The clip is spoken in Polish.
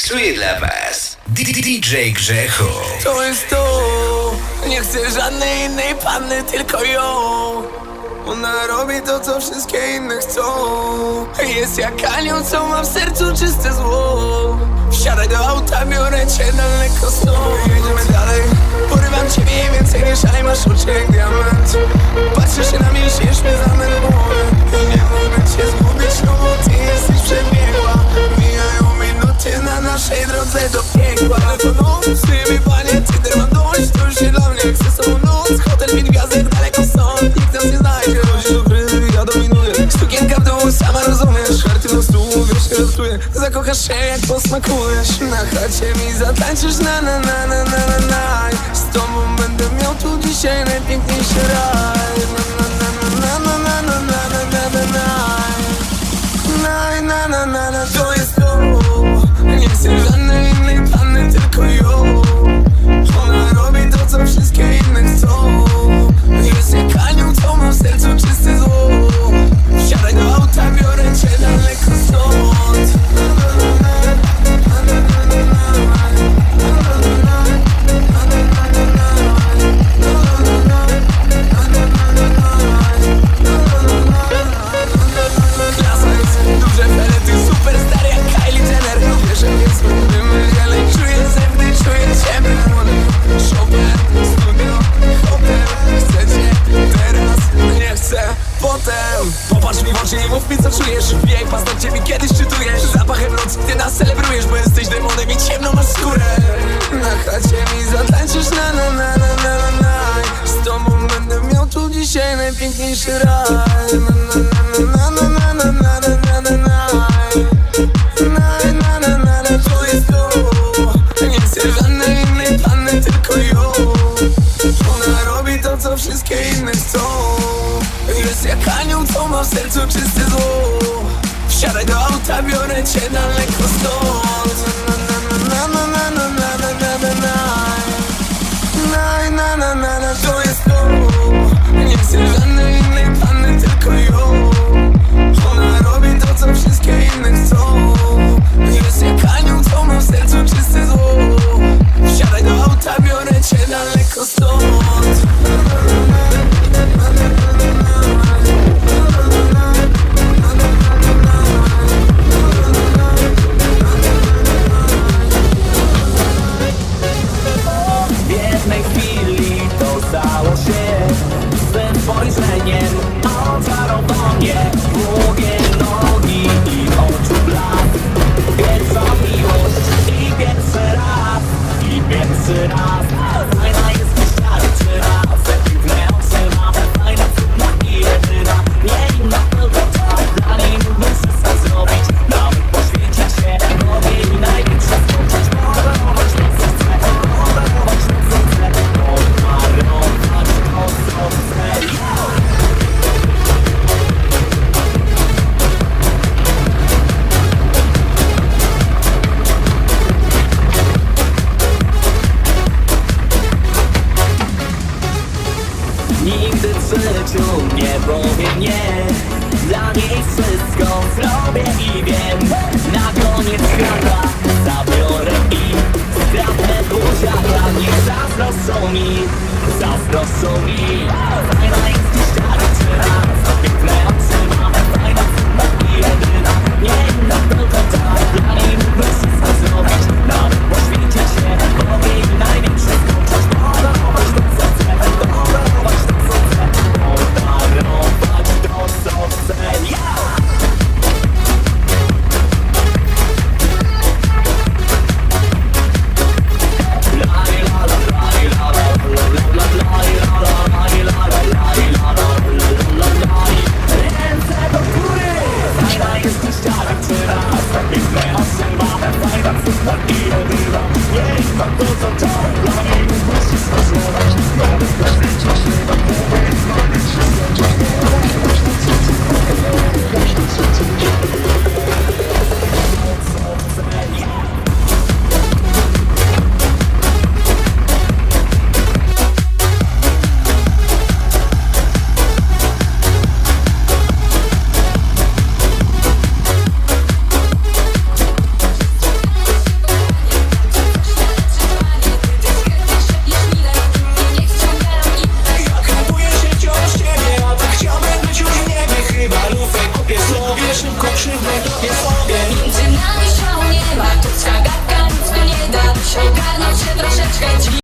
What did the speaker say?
miksuje dla was. DJ Grzechu. To jest to. Nie chcę żadnej innej panny, tylko ją. Ona robi to, co wszystkie inne chcą. Jest jak anioł, co ma w sercu czyste zło. Wsiadaj do auta, biorę cię daleko stąd. Jedziemy dalej. Porywam ciebie więcej niż szalej Masz oczy jak diament ratuję Zakochasz się, jak posmakujesz. Na chacie mi zatańczysz, na na na na na na na. Z tobą będę miał tu dzisiaj najpiękniejszy raj potem Popatrz mi w oczy i mów mi co czujesz. Bieg paznokcie mi kiedyś czytujesz. Zapachem nocy ty nas celebrujesz Bo jesteś demonem i ciemną masz skórę. Na chacie mi zatańczysz na na na na na na na. Z tobą będę miał tu dzisiaj najpiękniejszy raj. Na Anioł, co ma w sercu czyste zło. Wsiadaj do auta, biorę cię daleko stąd Na na na na na na na na na na na na na na to jest to. Nie chcę żadnej innej panny, tylko ją. Ona robi to, co wszystkie inne chcą. Jest są mi, mi. goes on top.